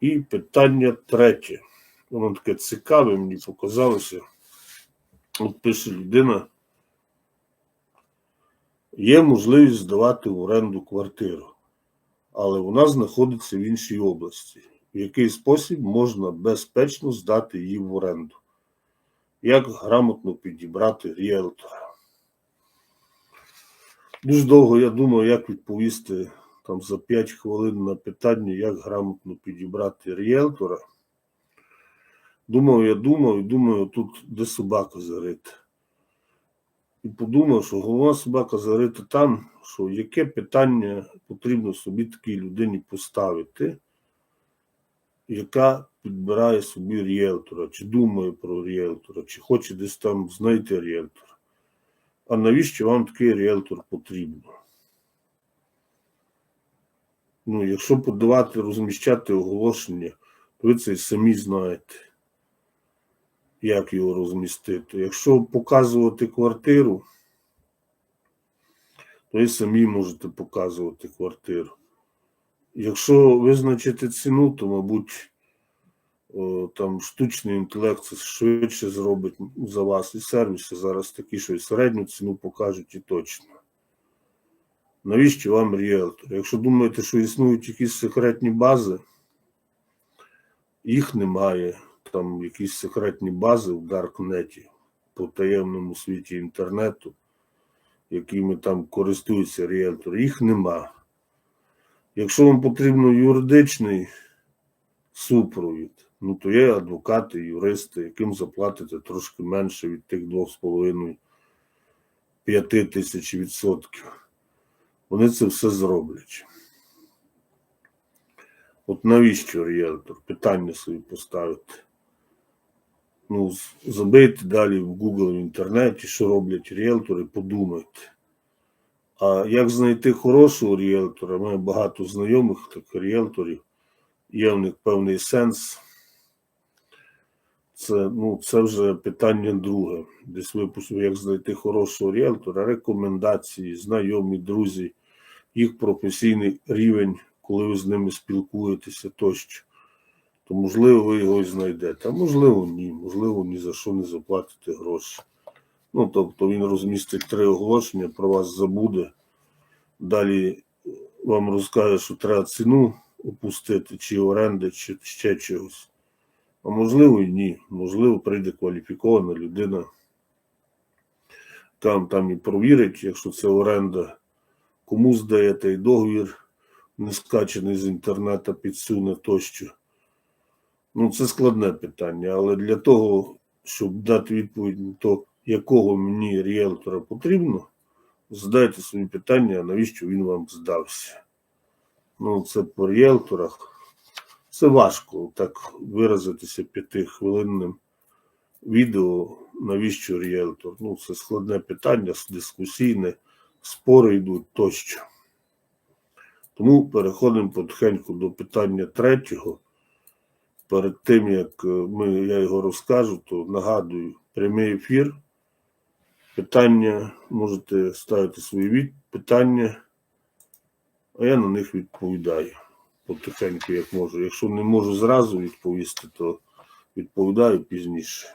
І питання третє. Воно таке цікаве, мені показалося. От пише людина. Є можливість здавати в оренду квартиру, але вона знаходиться в іншій області. В який спосіб можна безпечно здати її в оренду? Як грамотно підібрати ріелтора? Дуже довго я думав, як відповісти там за 5 хвилин на питання, як грамотно підібрати ріелтора. Думав, я думав і думаю, тут де собака зарита. І подумав, що головна собака зарита там, що яке питання потрібно собі такій людині поставити, яка підбирає собі ріелтора, чи думає про ріелтора, чи хоче десь там знайти ріелтора. А навіщо вам такий ріелтор потрібен? Ну, якщо подавати, розміщати оголошення, то ви це самі знаєте, як його розмістити. Якщо показувати квартиру, то ви самі можете показувати квартиру. Якщо визначити ціну, то, мабуть, там штучний інтелект це швидше зробить за вас. І сервіси зараз такі, що і середню ціну покажуть і точно. Навіщо вам ріелтор? Якщо думаєте, що існують якісь секретні бази, їх немає. Там якісь секретні бази в Даркнеті, по таємному світі інтернету, якими там користуються ріелтори, їх нема. Якщо вам потрібно юридичний супровід, ну то є адвокати, юристи, яким заплатите трошки менше від тих 2,5-5 тисяч відсотків. Вони це все зроблять. От навіщо ріелтор? Питання собі поставити. Ну, забийте далі в Google в інтернеті, що роблять ріелтори, подумайте. А як знайти хорошого ріелтора? У мене багато знайомих таких ріелторів, є в них певний сенс. Це, ну, це вже питання друге. Десь випустив, як знайти хорошого ріелтора, рекомендації, знайомі, друзі, їх професійний рівень, коли ви з ними спілкуєтеся тощо. То можливо ви його і знайдете, а можливо ні, можливо, ні за що не заплатите гроші. Ну, тобто він розмістить три оголошення, про вас забуде. Далі вам розкаже, що треба ціну опустити, чи оренди, чи ще чогось. А можливо і ні. Можливо, прийде кваліфікована людина. Там, там і провірить, якщо це оренда, кому здаєте і договір не скачений з інтернету, підсуне тощо. Ну, це складне питання, але для того, щоб дати відповідь на то, якого мені ріелтора потрібно, задайте собі питання, навіщо він вам здався. Ну, це по ріелторах. Це важко так виразитися п'ятихвилинним відео, навіщо ріелтор. Ну, це складне питання, дискусійне, спори йдуть тощо. Тому переходимо потихеньку до питання третього. Перед тим, як е, ми, я його розкажу, то нагадую прямий ефір. Питання можете ставити свої від... питання, а я на них відповідаю потихеньку, як можу. Якщо не можу зразу відповісти, то відповідаю пізніше.